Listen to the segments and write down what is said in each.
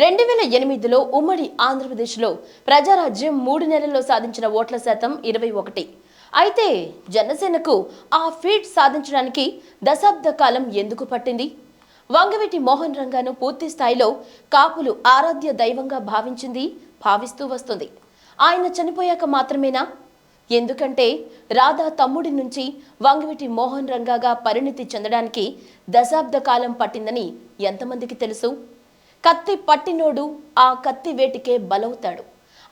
రెండు వేల ఎనిమిదిలో ఉమ్మడి ఆంధ్రప్రదేశ్లో ప్రజారాజ్యం మూడు నెలల్లో సాధించిన ఓట్ల శాతం ఇరవై ఒకటి. అయితే జనసేనకు ఆ ఫీట్ సాధించడానికి దశాబ్ద కాలం ఎందుకు పట్టింది? వంగవీటి మోహన్ రంగాను పూర్తి స్థాయిలో కాపులు ఆరాధ్య దైవంగా భావించింది భావిస్తూ వస్తుంది. ఆయన చనిపోయాక మాత్రమేనా? ఎందుకంటే రాధా తమ్ముడి నుంచి వంగవీటి మోహన్ రంగాగా పరిణితి చెందడానికి దశాబ్ద కాలం పట్టిందని ఎంతమందికి తెలుసు? కత్తి పట్టినోడు ఆ కత్తి వేటికే బలవుతాడు.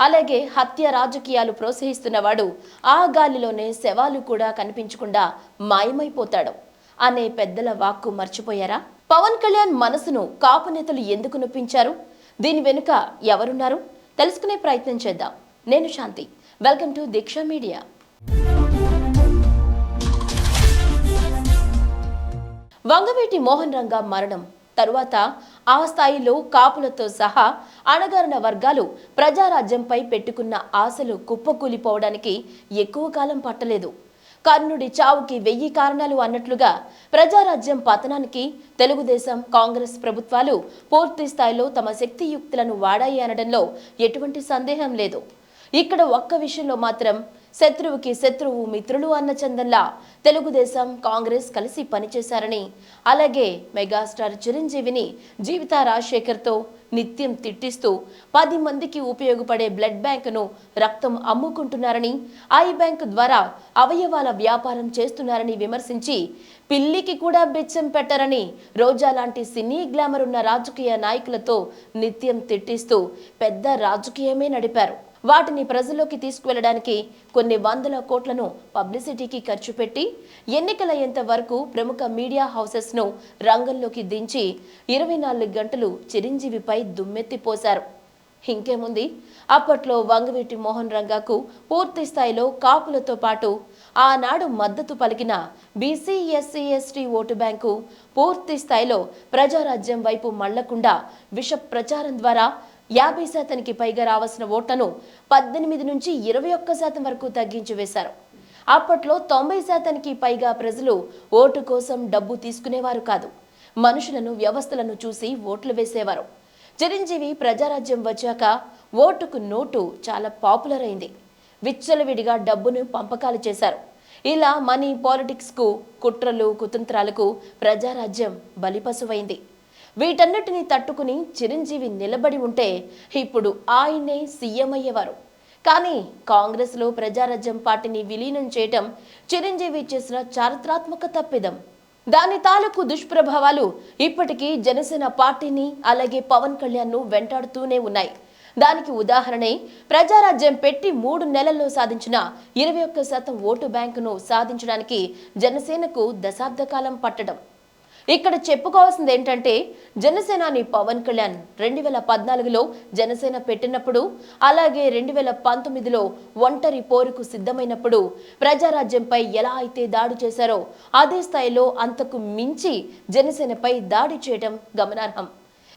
అలాగే హత్య రాజకీయాలు ప్రోత్సహిస్తున్నవాడు ఆ గాలిలోనే శవాలు కూడా కనిపించకుండా మాయమైపోతాడు. అనే పెద్దల వాక్కు మర్చిపోయారా? పవన్ కళ్యాణ్ మనసును కాపు నేతలు ఎందుకు నొప్పించారు? దీని వెనుక ఎవరున్నారు? తెలుసుకునే ప్రయత్నం చేద్దాం. నేను Shanti. Welcome to Deeksha media. Vangaveeti Mohan Ranga మరణం తరువాత ఆ స్థాయిలో కాపులతో సహా అణగారిన వర్గాలు ప్రజారాజ్యంపై పెట్టుకున్న ఆశలు కుప్పకూలిపోవడానికి ఎక్కువ కాలం పట్టలేదు. కర్ణుడి చావుకి వెయ్యి కారణాలు అన్నట్లుగా ప్రజారాజ్యం పతనానికి తెలుగుదేశం కాంగ్రెస్ ప్రభుత్వాలు పూర్తి స్థాయిలో తమ శక్తియుక్తులను వాడాయి అనడంలో ఎటువంటి సందేహం లేదు. ఇక్కడ ఒక్క విషయంలో మాత్రం శత్రువుకి శత్రువు మిత్రులు అన్న చందల్లా తెలుగుదేశం కాంగ్రెస్ కలిసి పనిచేశారని. అలాగే మెగాస్టార్ చిరంజీవిని జీవిత రాజశేఖర్తో నిత్యం తిట్టిస్తూ పది మందికి ఉపయోగపడే బ్లడ్ బ్యాంకును రక్తం అమ్ముకుంటున్నారని ఐ బ్యాంక్ ద్వారా అవయవాల వ్యాపారం చేస్తున్నారని విమర్శించి పిల్లికి కూడా బెచ్చం పెట్టరని రోజా లాంటి సినీ గ్లామర్ ఉన్న రాజకీయ నాయకులతో నిత్యం తిట్టిస్తూ పెద్ద రాజకీయమే నడిపారు. వాటిని ప్రజల్లోకి తీసుకువెళ్ళడానికి కొన్ని వందల కోట్లను పబ్లిసిటీకి ఖర్చు పెట్టి ఎన్నికలయ్యేంత వరకు ప్రముఖ మీడియా హౌసెస్ను రంగంలోకి దించి ఇరవై నాలుగు గంటలు చిరంజీవిపై దుమ్మెత్తిపోశారు ఇంకేముంది? అప్పట్లో వంగవీటి మోహన్ రంగాకు పూర్తి స్థాయిలో కాపులతో పాటు ఆనాడు మద్దతు పలికిన BC SC ST vote bank పూర్తి స్థాయిలో ప్రజారాజ్యం వైపు మళ్ళకుండా విష ప్రచారం ద్వారా యాభై శాతానికి పైగా రావాల్సిన ఓట్లను పద్దెనిమిది నుంచి ఇరవై ఒక్క శాతం వరకు తగ్గించి వేశారు. అప్పట్లో తొంభై శాతానికి పైగా ప్రజలు ఓటు కోసం డబ్బు తీసుకునేవారు కాదు. మనుషులను వ్యవస్థలను చూసి ఓట్లు వేసేవారు. చిరంజీవి ప్రజారాజ్యం వచ్చాక ఓటుకు నోటు చాలా పాపులర్ అయింది. విచ్చలవిడిగా డబ్బును పంపకాలు చేశారు. ఇలా మనీ పాలిటిక్స్కు కుట్రలు కుతంత్రాలకు ప్రజారాజ్యం బలిపశువైంది. వీటన్నిటిని తట్టుకుని చిరంజీవి నిలబడి ఉంటే ఇప్పుడు ఆయనే సీఎం అయ్యేవారు. కానీ కాంగ్రెస్లో ప్రజారాజ్యం పార్టీని విలీనం చేయటం చిరంజీవి చేసిన చారిత్రాత్మక తప్పిదం. దాని తాలూకు దుష్ప్రభావాలు ఇప్పటికీ జనసేన పార్టీని అలాగే పవన్ కళ్యాణ్ను వెంటాడుతూనే ఉన్నాయి. దానికి ఉదాహరణే ప్రజారాజ్యం పెట్టి మూడు నెలల్లో సాధించిన ఇరవై ఒక్క శాతం ఓటు బ్యాంకును సాధించడానికి జనసేనకు దశాబ్ద కాలం పట్టడం. ఇక్కడ చెప్పుకోవాల్సింది ఏంటంటే జనసేనాని పవన్ కళ్యాణ్ రెండు వేల పద్నాలుగులో జనసేన పెట్టినప్పుడు అలాగే రెండు వేల పంతొమ్మిదిలో ఒంటరి పోరుకు సిద్ధమైనప్పుడు ప్రజారాజ్యంపై ఎలా అయితే దాడి చేశారో అదే స్థాయిలో అంతకు మించి జనసేనపై దాడి చేయడం గమనార్హం.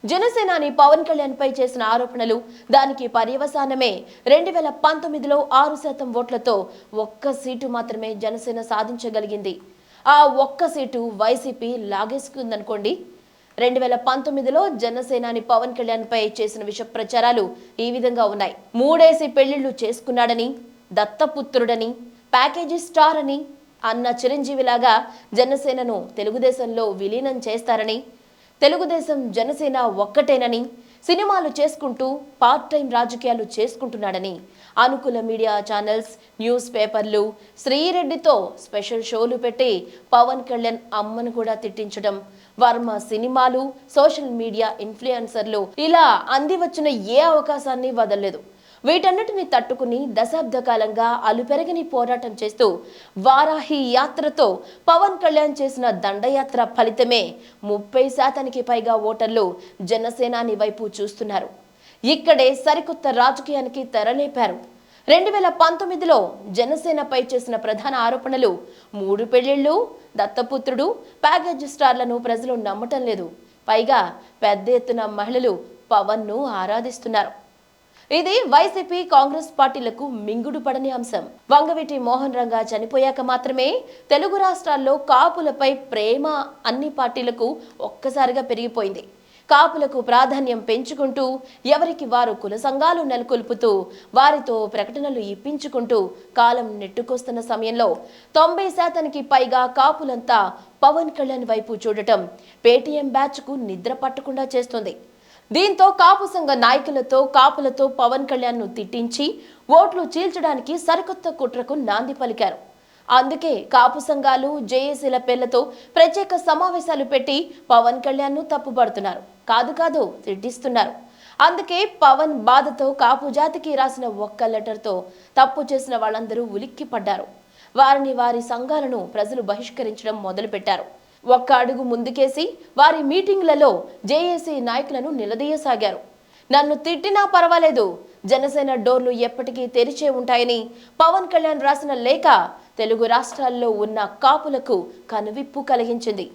జనసేనాని పవన్ కళ్యాణ్ పై చేసిన ఆరోపణలు దానికి పర్యవసానమే. రెండు వేల పంతొమ్మిదిలో ఆరు శాతం ఓట్లతో ఒక్క సీటు మాత్రమే జనసేన సాధించగలిగింది. ఆ ఒక్క సీటు వైసీపీ లాగేసుకుందనుకోండి రెండు వేల పంతొమ్మిదిలో జనసేనాని పవన్ కళ్యాణ్పై చేసిన విష ప్రచారాలు ఈ విధంగా ఉన్నాయి. మూడేసి పెళ్ళిళ్ళు చేసుకున్నాడని దత్తపుత్రుడని ప్యాకేజీ స్టార్ అని అన్న చిరంజీవిలాగా జనసేనను తెలుగుదేశంలో విలీనం చేస్తారని తెలుగుదేశం జనసేన ఒక్కటేనని సినిమాలు చేసుకుంటూ పార్ట్ టైం రాజకీయాలు చేసుకుంటున్నాడని. అనుకూల మీడియా ఛానల్స్ న్యూస్ పేపర్లు శ్రీరెడ్డితో స్పెషల్ షోలు పెట్టి పవన్ కళ్యాణ్ అమ్మను కూడా తిట్టించడం. వర్మ సినిమాలు సోషల్ మీడియా ఇన్ఫ్లుయెన్సర్లు ఇలా అంది వచ్చిన ఏ అవకాశాన్ని వదలలేదు. వీటన్నిటిని తట్టుకుని దశాబ్ద కాలంగా అలుపెరగని పోరాటం చేస్తూ వారాహి యాత్రతో పవన్ కళ్యాణ్ చేసిన దండయాత్ర ఫలితమే ముప్పై శాతానికి పైగా ఓటర్లు జనసేనాని వైపు చూస్తున్నారు. ఇక్కడే సరికొత్త రాజకీయానికి తెరలేపారు. రెండు వేల పంతొమ్మిదిలో జనసేనపై చేసిన ప్రధాన ఆరోపణలు మూడు పెళ్ళిళ్ళు దత్తపుత్రుడు ప్యాకేజ్ స్టార్లను ప్రజలు నమ్మటం లేదు. పైగా పెద్ద ఎత్తున మహిళలు పవన్ను ఆరాధిస్తున్నారు. ఇది వైసీపీ కాంగ్రెస్ పార్టీలకు మింగుడు పడని అంశం. వంగవీటి మోహన్ రంగా చనిపోయాక మాత్రమే తెలుగు రాష్ట్రాల్లో కాపులపై ప్రేమ అన్ని పార్టీలకు ఒక్కసారిగా పెరిగిపోయింది. కాపులకు ప్రాధాన్యం పెంచుకుంటూ ఎవరికి వారు కుల సంఘాలు నెలకొల్పుతూ వారితో ప్రకటనలు ఇప్పించుకుంటూ కాలం నెట్టుకొస్తున్న సమయంలో తొంభై శాతానికి పైగా కాపులంతా పవన్ కళ్యాణ్ వైపు చూడటం పేటీఎం బ్యాచ్కు నిద్ర పట్టకుండా చేస్తుంది. దీంతో కాపు సంఘ నాయకులతో కాపులతో పవన్ కళ్యాణ్ను తిట్టించి ఓట్లు చీల్చడానికి సరికొత్త కుట్రకు నాంది పలికారు. అందుకే కాపు సంఘాలు జేఏసీల పేర్లతో ప్రత్యేక సమావేశాలు పెట్టి పవన్ కళ్యాణ్ను తప్పుపడుతున్నారు కాదు కాదు తిట్టిస్తున్నారు. అందుకే పవన్ బాధతో కాపు జాతికి రాసిన ఒక్క లెటర్తో తప్పు చేసిన వాళ్ళందరూ ఉలిక్కి పడ్డారు వారిని వారి సంఘాలను ప్రజలు బహిష్కరించడం మొదలుపెట్టారు. ఒక్క అడుగు ముందుకేసి వారి మీటింగ్లలో జేఏసీ నాయకులను నిలదీయసాగారు. నన్ను తిట్టినా పర్వాలేదు జనసేన డోర్లు ఎప్పటికీ తెరిచే ఉంటాయని పవన్ కళ్యాణ్ రాసిన లేఖ తెలుగు రాష్ట్రాల్లో ఉన్న కాపులకు కనువిప్పు కలిగించింది.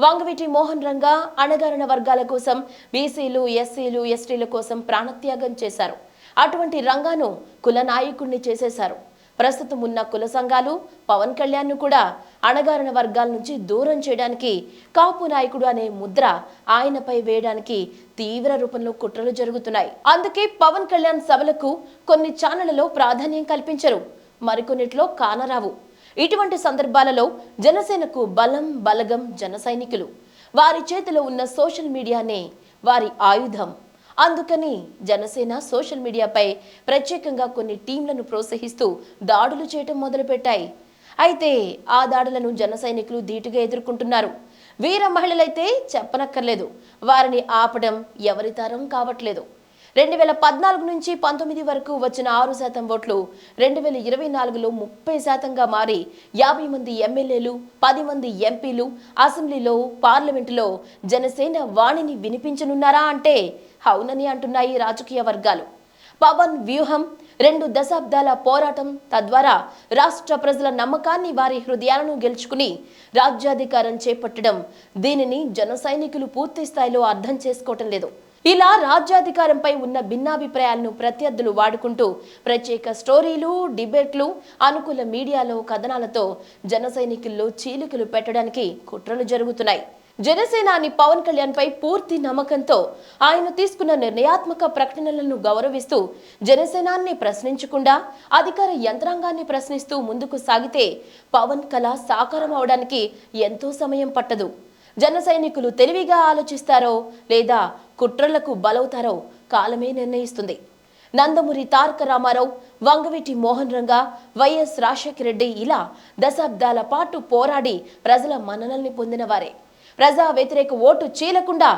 వంగవీటి మోహన్ రంగా అణగారిన వర్గాల కోసం బీసీలు ఎస్సీలు ఎస్టీల కోసం ప్రాణత్యాగం చేశారు. అటువంటి రంగాను కుల నాయకుణ్ణి చేసేశారు. ప్రస్తుతం ఉన్న కుల సంఘాలు పవన్ కళ్యాణ్ను కూడా అణగారిన వర్గాల నుంచి దూరం చేయడానికి కాపు నాయకుడు అనే ముద్ర ఆయనపై వేయడానికి తీవ్ర రూపంలో కుట్రలు జరుగుతున్నాయి. అందుకే పవన్ కళ్యాణ్ సభలకు కొన్ని ఛానళ్ళలో ప్రాధాన్యం కల్పించరు. మరికొన్నిట్లో కానరావు. ఇటువంటి సందర్భాలలో జనసేనకు బలం బలగం జన సైనికులు. వారి చేతిలో ఉన్న సోషల్ మీడియానే వారి ఆయుధం. అందుకని జనసేన సోషల్ మీడియాపై ప్రత్యేకంగా కొన్ని టీంలను ప్రోత్సహిస్తూ దాడులు చేయటం మొదలుపెట్టాయి. అయితే ఆ దాడులను జన సైనికులు ధీటుగా ఎదుర్కొంటున్నారు. వీర మహిళలైతే చెప్పనక్కర్లేదు. వారిని ఆపడం ఎవరి తరం కావట్లేదు. రెండు వేల పద్నాలుగు నుంచి పంతొమ్మిది వరకు వచ్చిన ఆరు శాతం ఓట్లు రెండు వేల ఇరవై నాలుగులో ముప్పై శాతంగా మారి యాభై మంది ఎమ్మెల్యేలు పది మంది ఎంపీలు అసెంబ్లీలో పార్లమెంటులో జనసేన వాణిని వినిపించనున్నారా అంటే అవునని అంటున్నాయి రాజకీయ వర్గాలు. పవన్ వ్యూహం రెండు దశాబ్దాల పోరాటం తద్వారా రాష్ట్ర ప్రజల నమ్మకాన్ని వారి హృదయాలను గెలుచుకుని రాజ్యాధికారం చేపట్టడం దీనిని జన సైనికులు పూర్తి స్థాయిలో అర్థం చేసుకోవటం లేదు. ఇలా రాజ్యాధికారంపై ఉన్న భిన్నాభిప్రాయాలను ప్రత్యర్థులు వాడుకుంటూ ప్రత్యేక స్టోరీలు డిబేట్లు అనుకూల మీడియాలో కథనాలతో జన సైనికుల్లో చీలికలు పెట్టడానికి కుట్రలు జరుగుతున్నాయి. జనసేనాని పవన్ కళ్యాణ్ పై పూర్తి నమ్మకంతో ఆయన తీసుకున్న నిర్ణయాత్మక ప్రకటనలను గౌరవిస్తూ జనసేనాన్ని ప్రశ్నించకుండా అధికార యంత్రాంగాన్ని ప్రశ్నిస్తూ ముందుకు సాగితే పవన్ కళ సాకారం అవడానికి ఎంతో సమయం పట్టదు. జన సైనికులు తెలివిగా ఆలోచిస్తారో లేదా కుట్రలకు బలవుతారో కాలమే నిర్ణయిస్తుంది. నందమూరి తారక రామారావు వంగవీటి మోహన్ రంగా వైఎస్ రాజశేఖర రెడ్డి ఇలా దశాబ్దాల పాటు పోరాడి ప్రజల మన్ననల్ని పొందినవారే. ప్రజా వ్యతిరేక ఓటు చీలకుండా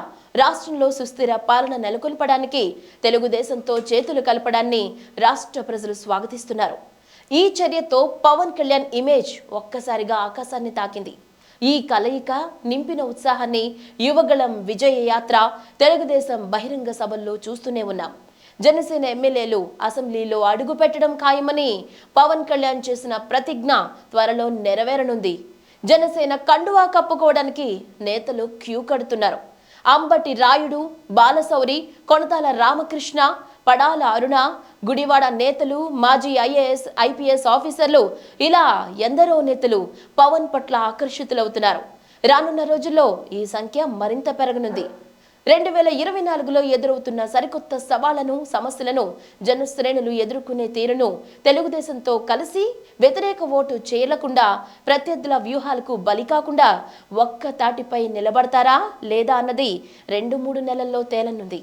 రాష్ట్రంలో సుస్థిర పాలన నెలకొల్పడానికి తెలుగుదేశంతో చేతులు కలపడాన్ని రాష్ట్ర ప్రజలు స్వాగతిస్తున్నారు. ఈ చర్యతో పవన్ కళ్యాణ్ ఇమేజ్ ఒక్కసారిగా ఆకాశాన్ని తాకింది. ఈ కలయిక నింపిన ఉత్సాహాన్ని యువగళం విజయ యాత్ర తెలుగుదేశం బహిరంగ సభల్లో చూస్తూనే ఉన్నాం. జనసేన ఎమ్మెల్యేలు అసెంబ్లీలో అడుగు పెట్టడం ఖాయమని పవన్ కళ్యాణ్ చేసిన ప్రతిజ్ఞ త్వరలో నెరవేరనుంది. జనసేన కండువా కప్పుకోవడానికి నేతలు క్యూ కడుతున్నారు. అంబటి రాయుడు బాలశౌరి కొనతాల రామకృష్ణ పడాల అరుణ గుడివాడ నేతలు మాజీ ఐఏఎస్ ఐపీఎస్ ఆఫీసర్లు ఇలా ఎందరో నేతలు పవన్ పట్ల ఆకర్షితులవుతున్నారు. రానున్న రోజుల్లో ఈ సంఖ్య మరింత పెరగనుంది. రెండు వేల ఇరవై నాలుగులో ఎదురవుతున్న సరికొత్త సవాళ్ళను సమస్యలను జనశ్రేణులు ఎదుర్కొనే తీరును తెలుగుదేశంతో కలిసి వ్యతిరేక ఓటు చేయలకుండా ప్రత్యర్థుల వ్యూహాలకు బలి కాకుండా ఒక్క తాటిపై నిలబడతారా లేదా అన్నది రెండు మూడు నెలల్లో తేలనుంది.